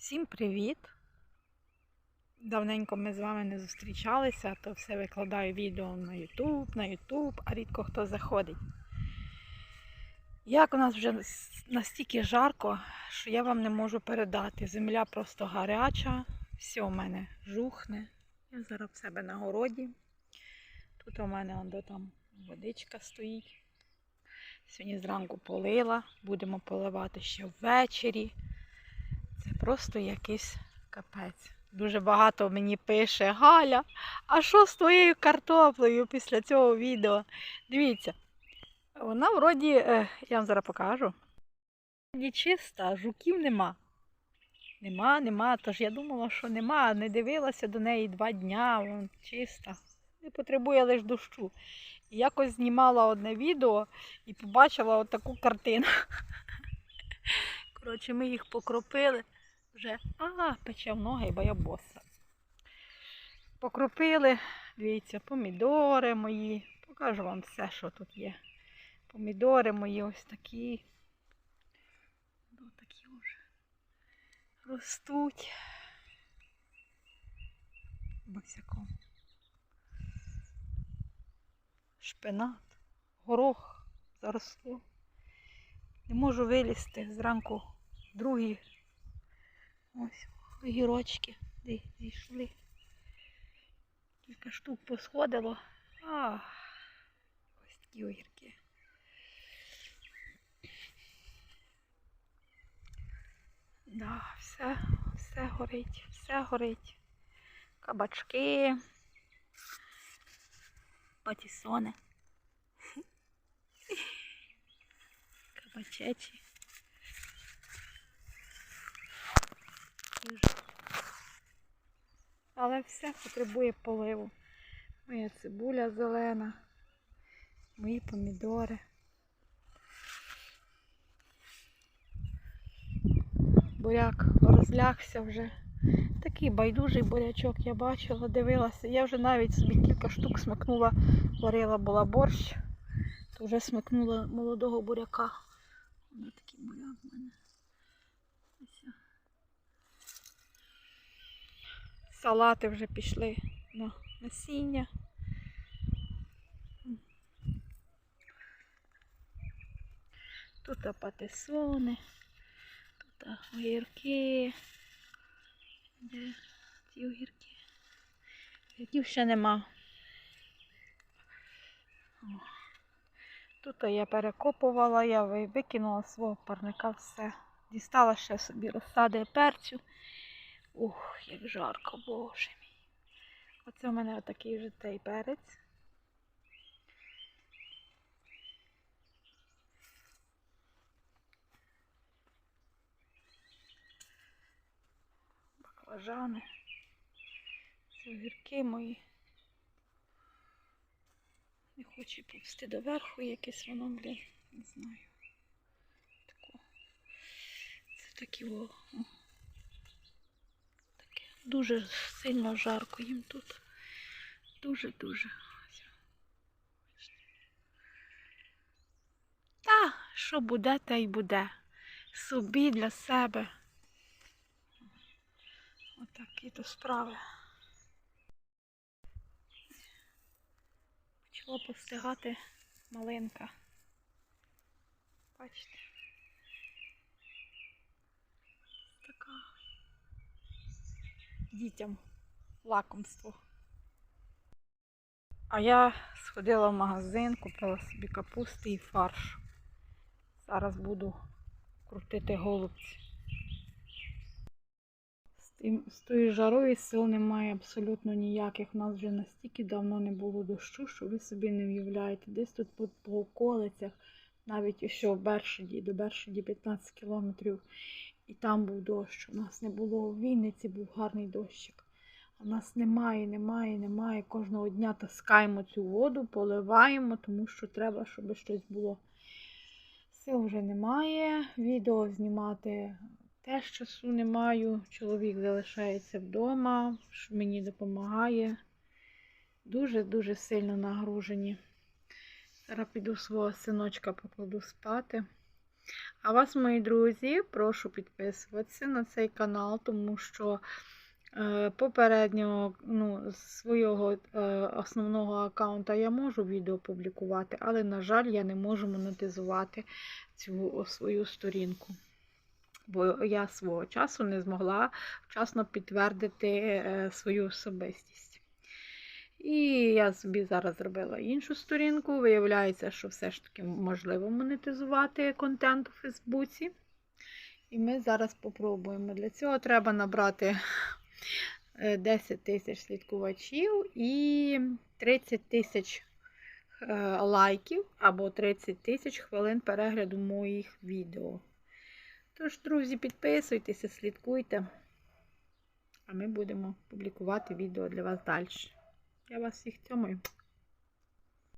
Всім привіт! Давненько ми з вами не зустрічалися, то все викладаю відео на YouTube, на YouTube, а рідко хто заходить. Як у нас вже настільки жарко, що я вам не можу передати. Земля просто гаряча, все у мене жухне. Я зараз в себе на городі. Тут у мене он там водичка стоїть. Сьогодні зранку полила, будемо поливати ще ввечері. Просто якийсь капець. Дуже багато мені пише Галя. А що з твоєю картоплею після цього відео? Дивіться, вона вроді, е, я вам зараз покажу. Вроді чиста, жуків нема. Нема, нема. Тож я думала, що нема. Не дивилася до неї два дня, вон чиста. Не потребує лише дощу. І якось знімала одне відео і побачила отаку картину. Коротше, ми їх покропили вже. А, пече ноги, бо я боса. Покропили, дивіться, помідори мої. Покажу вам все, що тут є. Помідори мої ось такі. Ось такі вже ростуть. Босяком. Шпинат, горох заросло. Не можу вилізти зранку другі ось огірочки зійшли. Кілька штук посходило. А, ось такі огірки. Да, все, все горить, все горить. Кабачки, патісони. Кабачечі. Але все потребує поливу. Моя цибуля зелена, мої помідори. Буряк розлягся вже. Такий байдужий бурячок я бачила, дивилася. Я вже навіть собі кілька штук смакнула, варила була борщ, то вже смакнула молодого буряка. Ось такий буряк в мене. Салати вже пішли на насіння. Тут патисони, тут огірки. Де ці огірки? Огірків ще нема. Тут я перекопувала, я викинула свого парника все. Дістала ще собі розсади перцю. Ух, як жарко, боже мій. Оце у мене отакий вже цей перець. Баклажани. Це огірки мої. Не хочу повсти доверху, якесь воно, блін, не знаю. Тако. Це такі о. Дуже сильно жарко їм тут. Дуже-дуже. Та, що буде, те й буде. Собі для себе. Отакі то справи. Почала постигати малинка. Бачите? Дітям лакомство. А я сходила в магазин, купила собі капусти і фарш. Зараз буду крутити голубці. З, тою жарою сил немає абсолютно ніяких. У нас вже настільки давно не було дощу, що ви собі не уявляєте. Десь тут по, по околицях, навіть що в Бершаді, до Бершаді 15 кілометрів, і там був дощ. У нас не було в Вінниці, був гарний дощик. В нас немає, немає, немає. Кожного дня таскаємо цю воду, поливаємо, тому що треба, щоб щось було. Сил вже немає. Відео знімати теж часу не маю. Чоловік залишається вдома, що мені допомагає. Дуже-дуже сильно нагружені. Зараз піду свого синочка покладу спати. А вас, мої друзі, прошу підписуватися на цей канал, тому що е, попереднього ну, свого е, основного аккаунта я можу відео публікувати, але, на жаль, я не можу монетизувати цю свою сторінку. Бо я свого часу не змогла вчасно підтвердити е, свою особистість. І я собі зараз зробила іншу сторінку. Виявляється, що все ж таки можливо монетизувати контент у Фейсбуці. І ми зараз попробуємо. Для цього треба набрати е, 10 тисяч слідкувачів і 30 тисяч е, лайків або 30 тисяч хвилин перегляду моїх відео. Тож, друзі, підписуйтеся, слідкуйте, а ми будемо публікувати відео для вас далі. Я вас всіх цьомаю.